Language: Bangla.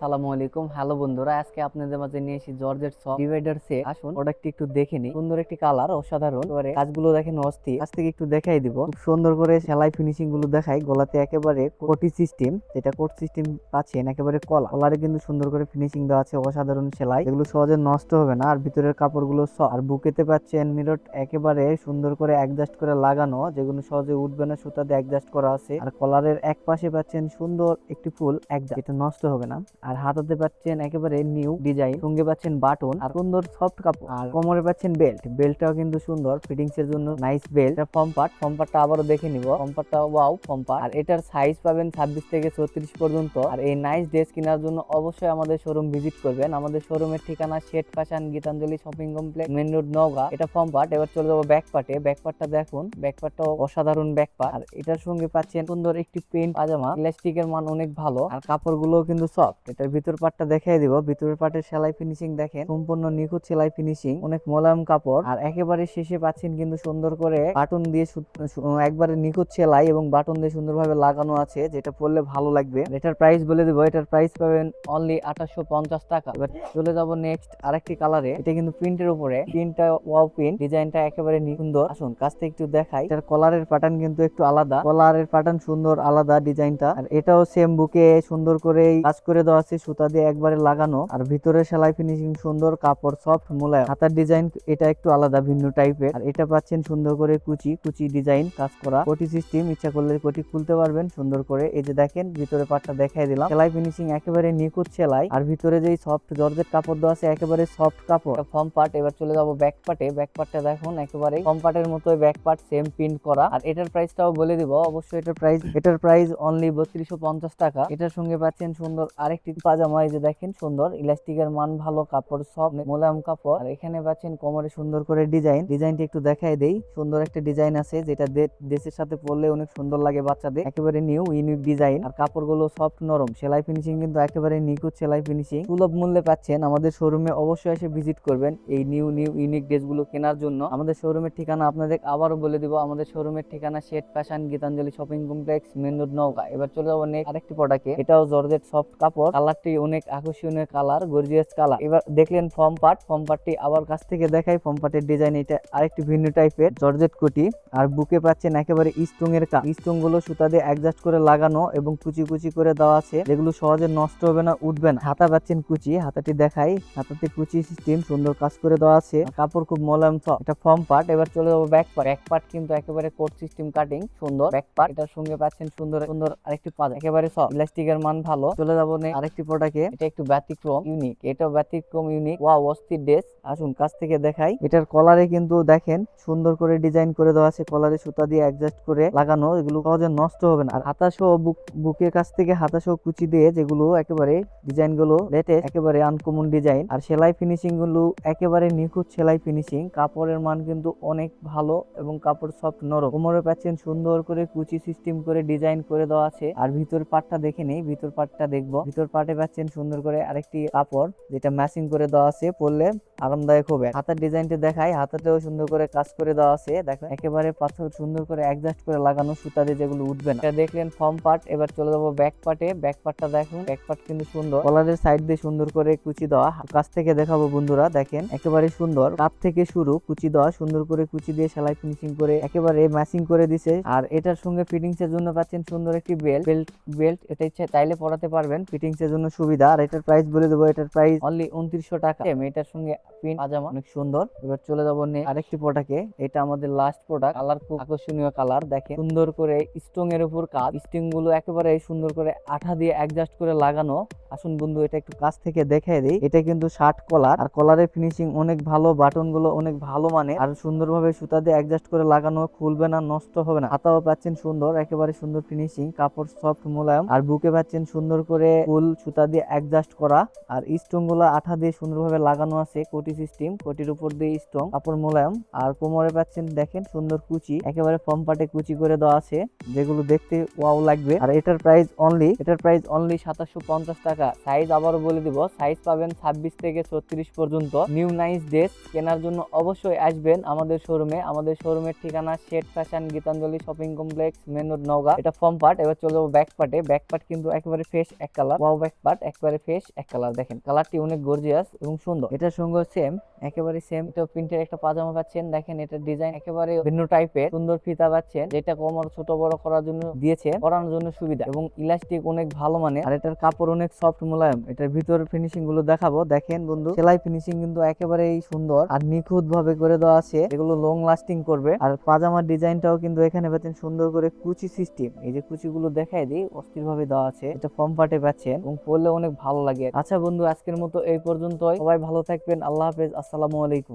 সালামু আলাইকুম। হ্যালো বন্ধুরা, আজকে আপনাদের মাঝে নিয়ে এসেছি জর্জেট সফট ডিভাইডার সেট আসুন প্রোডাক্টটি একটু দেখে নিই। সুন্দর একটি কালার অসাধারণ। এবারে কাজগুলো দেখেন অস্থির। কাছ থেকে একটু দেখাই দিব। সুন্দর করে সেলাই ফিনিশিংগুলো দেখাই। গলাতে একেবারে কোটি সিস্টেম যেটা কোট সিস্টেম পাচ্ছেন, একেবারে কলা। কলারে কিন্তু সুন্দর করে ফিনিশিং দেওয়া আছে, অসাধারণ সেলাই। এগুলো সহজে নষ্ট হবে না। আর ভিতরের কাপড়গুলো। আর বুকেতে পাচ্ছেন মিরট একেবারে সুন্দর করে অ্যাডজাস্ট করে লাগানো, যেগুলো সহজে উঠবে না, সুতা দিয়ে অ্যাডজাস্ট করা আছে। আর কলারের এক পাশে পাচ্ছেন সুন্দর একটি ফুল এক এটা নষ্ট হবে না। আর হাতাতে পাচ্ছেন একেবারে নিউ ডিজাইন। সঙ্গে পাচ্ছেন বাটন আর সুন্দর সফট কাপড়। আর কোমরে পাচ্ছেন বেল্ট। বেল্টটাও কিন্তু সুন্দর। ফিটিংস এর জন্য নাইস বেল্ট। ফর্ম পার্টটা আবারও দেখে নিব। ফর্ম পার্টটা ওয়াও, ফর্ম পার্ট। আর এটার সাইজ পাবেন ছাব্বিশ থেকে ছত্রিশ পর্যন্ত। আর এই নাইস ড্রেস কেনার জন্য অবশ্যই আমাদের শোরুম ভিজিট করবেন। আমাদের শোরুমের ঠিকানা Sheth fashion Gitanjali shopping complex main road, Naogaon. এটা ফর্ম পার্ট। এবার চলে যাব ব্যাক পার্টে ব্যাক পার্টটা দেখুন। ব্যাক পার্টটাও অসাধারণ ব্যাক পার্ট আর এটার সঙ্গে পাচ্ছেন সুন্দর একটি প্রিন্ট পাজামা। ইলাস্টিকের মান অনেক ভালো। আর কাপড়গুলো কিন্তু সফট এটার ভিতর পার্টটা দেখাই দিব। ভিতরের পার্টের সেলাই ফিনিশিং দেখেন। সম্পূর্ণ নিখুঁত সেলাই ফিনিশিং অনেক মোলায়েম কাপড়। আর একেবারে শেষে পাচ্ছেন কিন্তু সুন্দর করে বাটন দিয়ে একবারে নিখুঁত সেলাই এবং বাটন দিয়ে সুন্দরভাবে লাগানো আছে, যেটা পরলে ভালো লাগবে। এটার প্রাইস বলে দিব। এটার প্রাইস পাবেন অনলি আঠাশশো পঞ্চাশ টাকা। এবার চলে যাব নেক্সট আরেকটি কালারে এটা কিন্তু প্রিন্টের উপরে। প্রিন্টটা ওয়াও প্রিন্ট ডিজাইনটা একেবারে সুন্দর আসুন কাছ থেকে একটু দেখাই। এটার কলারের প্যাটার্ন কিন্তু একটু আলাদা। কলারের প্যাটার্ন সুন্দর, আলাদা ডিজাইনটা আর এটাও সেম বুকে সুন্দর করে কাজ করে দেওয়া আছে সুতা দিয়ে একবারে লাগানো, আর ভিতরে সেলাই ফিনিশিং সুন্দর, কাপড় সফট মোলায়েম। হাতার ডিজাইন এটা একটু আলাদা, ভিন্ন টাইপের আর এটা পাচ্ছেন সুন্দর করে কুচি কুচি ডিজাইন কাজ করা। কোটি সিস্টেম ইচ্ছা করলে কোটি খুলতে পারবেন সুন্দর করে। এই যে দেখেন, ভিতরে পাটটা দেখাই দিলাম। সেলাই ফিনিশিং একেবারে নিখুঁত সেলাই। আর ভিতরে যেই সফট জর্জেট কাপড় দেওয়া আছে, একেবারে সফট কাপড়। ফর্ম পার্ট এবার চলে যাব ব্যাক পার্টে ব্যাক পার্টটা দেখুন, একেবারে ফর্ম পার্টের মতো ব্যাক পার্ট সেম প্রিন্ট করা। আর এটার প্রাইসটাও বলে দিব, অবশ্যই এটার প্রাইস এটার প্রাইস অনলি বত্রিশশো পঞ্চাশ টাকা। এটার সঙ্গে পাচ্ছেন সুন্দর আরেকটি পাজামা এই যে দেখেন সুন্দর, ইলাস্টিকের মান ভালো, কাপড় সব মোলায়েম কাপড়। আর এখানে পাচ্ছেন কোমরে সুন্দর করে ডিজাইন। ডিজাইনটা একটু দেখাই দেই। সুন্দর একটা ডিজাইন আছে যেটা ড্রেসের সাথে পরলে অনেক সুন্দর লাগে বাচ্চাদের। একেবারে নিউ ইউনিক ডিজাইন আর কাপড়গুলো সফট নরম। সেলাই ফিনিশিং কিন্তু একেবারে নিখুঁত সেলাই ফিনিশিং সুলভ মূল্যে পাচ্ছেন। আমাদের শোরুমে অবশ্যই এসে ভিজিট করবেন এই নিউ নিউ ইউনিক ড্রেসগুলো কেনার জন্য। আমাদের শোরুমের ঠিকানা আপনাদের আবারও বলে দিব। আমাদের শোরুমের ঠিকানা Sheth fashion, Gitanjali shopping complex, main road Naogaon. এবার চলে যাব নেক্সট আরেকটি প্রোডাক্টে এটাও জর্জেট সফট কাপড়। কালারটি অনেক আকর্ষণীয় কালার গর্জিয়াস কালার। এবার দেখলেন ফর্ম পার্ট ফর্ম পার্টটি আবার কাছ থেকে দেখাই। ফর্ম পার্টের ডিজাইন এটা আরেকটি ভিন্ন টাইপের জর্জেট কোটি। আর বুকে পাচ্ছেন একেবারে স্টোং এর কাজ স্টোংগুলো সুতা দিয়ে অ্যাডজাস্ট করে লাগানো এবং কুচি কুচি করে দেওয়া আছে। যেগুলো সহজে নষ্ট হবে না, উঠবে না। হাতা পাচ্ছেন কুচি, হাতাটি দেখাই। হাতাতে কুচি সিস্টেম সুন্দর কাজ করে দেওয়া আছে। কাপড় খুব মোলায়েম। এটা ফর্ম পার্ট এবার চলে যাব ব্যাক পার্ট ব্যাক পার্ট কিন্তু একেবারে কোট সিস্টেম কাটিং সুন্দর। ব্যাক পার্ট এটার সঙ্গে পাচ্ছেন সুন্দর সুন্দর আরেকটি পাজা একেবারে সব ইলাস্টিকের মান ভালো। চলে যাব নে আরেকটি প্রোডাক্টে এটা একটু ব্যতিক্রম ইউনিক এটাও ব্যতিক্রম ইউনিক ওয়া অস্থির ড্রেস আসুন কাছ থেকে দেখাই। এটার কলারে কিন্তু দেখেন, সুন্দর করে ডিজাইন করে দেওয়া আছে কলারে সুতা দিয়ে অ্যাডজাস্ট করে লাগানো, এগুলো সহজে নষ্ট হবে না। আর হাতাশো বুক বুকের কাছ থেকে হাতাশো কুচি দিয়ে যেগুলো একেবারে ডিজাইনগুলো লেটেস্ট একেবারে আনকমন ডিজাইন আর সেলাই ফিনিশিংগুলো একেবারে নিখুঁত সেলাই ফিনিশিং কাপড়ের মান কিন্তু অনেক ভালো এবং কাপড় সফট নরম। কোমরে পাচ্ছেন সুন্দর করে কুচি সিস্টেম করে ডিজাইন করে দেওয়া আছে, আর ভিতর পাটটা দেখে নেই, ভিতর পাটটা দেখব, ভিতর পাটে পাচ্ছেন সুন্দর করে আরেকটি কাপড় যেটা ম্যাচিং করে দেওয়া আছে পরলে। আরামদায়ক হবে। হাতার ডিজাইনটা দেখাই, হাতাতেও সুন্দর করে কাজ করে দেওয়া আছে। দেখো একেবারে পাথর সুন্দর করে অ্যাডজাস্ট করে লাগানো সুতা দিয়ে যেগুলো উঠবে না। এটা দেখলেন ফর্ম পার্ট এবার চলে যাব ব্যাক পার্টে ব্যাক পার্টটা দেখুন ব্যাক পার্ট কিন্তু সুন্দর। কলারের সাইড দিয়ে সুন্দর করে কুচি দেওয়া। কাছ থেকে দেখাবো বন্ধুরা, দেখেন, একেবারে সুন্দর। কাপ থেকে শুরু কুচি দেওয়া, সুন্দর করে কুচি দিয়ে সেলাই ফিনিশিং করে একেবারে ম্যাচিং করে দিছে। আর এটার সঙ্গে ফিটিংস এর জন্য পাচ্ছেন সুন্দর একটি বেল্ট বেল্ট বেল্ট এটা ইচ্ছে চাইলে পরাতে পারবেন। ফিটিংস এর জন্য সুবিধা। আর এটার প্রাইস বলে দেবো, এটার প্রাইস অনলি উনত্রিশশো টাকা। এটার সঙ্গে পিন পাজামা। অনেক সুন্দর। এবার চলে যাব আরেকটি প্রোডাক্টে এটা আমাদের লাস্ট প্রোডাক্ট কালার খুব আকর্ষণীয় কালার দেখে সুন্দর করে স্টং এর উপর কাজ। স্টিংগুলো একেবারে সুন্দর করে আঠা দিয়ে অ্যাডজাস্ট করে লাগানো। আসুন বন্ধু, এটা একটু কাছ থেকে দেখাই দিই। এটা কিন্তু শার্ট কলার আর কলারের ফিনিশিং অনেক ভালো বাটনগুলো অনেক ভালো মানে আর সুন্দরভাবে সুতা দিয়ে অ্যাডজাস্ট করে লাগানো খুলবে না, নষ্ট হবে না। হাতাও পাচ্ছেন সুন্দর, একেবারে সুন্দর ফিনিশিং কাপড় সফট মোলায়ম। আর বুকে পাচ্ছেন সুন্দর করে ফুল সুতা দিয়ে অ্যাডজাস্ট করা। আর স্টোনগুলো আঠা দিয়ে সুন্দরভাবে লাগানো আছে, কোটি সিস্টেম কোটির উপর দিয়ে স্ট্রং কাপড় মোলায়ম। আর কোমরে পাচ্ছেন, দেখেন সুন্দর কুচি, একেবারে ফর্ম পাটে কুচি করে দেওয়া আছে, যেগুলো দেখতে ওয়াও লাগবে। আর এটার প্রাইস অনলি এটার প্রাইস অনলি সাতাশশো পঞ্চাশ টাকা। সাইজ আবারও বলে দিব সাইজ পাবেন ছাব্বিশ থেকে ছত্রিশ পর্যন্ত। নিউ নাইস ড্রেস কেনার জন্য অবশ্যই আসবেন আমাদের শোরুমে আমাদের শোরুমের ঠিকানা Sheth fashion Gitanjali shopping complex main road Naogaon এটা ফর্ম পার্ট এবার চলে যাব ব্যাক পার্টে ব্যাক পার্ট কিন্তু একেবারে ফ্রেশ এক কালার ওয়াও ব্যাক পার্ট একেবারে ফ্রেশ এক কালার দেখেন কালারটি অনেক গর্জিয়াস এবং সুন্দর। এটার সঙ্গে সেম একেবারে সেম এটা প্রিন্টের একটা পাজামা পাচ্ছেন। দেখেন এটার ডিজাইন একেবারে ভিন্ন টাইপের সুন্দর ফিতা পাচ্ছেন, যেটা কোমর ছোট বড় করার জন্য দিয়েছে পরানোর জন্য সুবিধা। এবং ইলাস্টিক অনেক ভালো মানে আর এটার কাপড় অনেক সফট মোলায়েম এটার ভিতর ফিনিশিংগুলো দেখাবো। দেখেন বন্ধু, সেলাই ফিনিশিং কিন্তু একেবারেই সুন্দর আর নিখুঁত ভাবে করে দেওয়া আছে। এগুলো লং লাস্টিং করবে। আর পাজামার ডিজাইনটাও কিন্তু এখানে পাচ্ছেন সুন্দর করে কুচি সিস্টেম এই যে কুচি গুলো দেখাই দিই অস্থির ভাবে দেওয়া আছে। এটা ফর্ম পার্টে পাচ্ছেন এবং পড়লে অনেক ভালো লাগে। আচ্ছা বন্ধু, আজকের মতো এই পর্যন্তই। সবাই ভালো থাকবেন। আল্লাহ হাফেজ। আসসালামু আলাইকুম।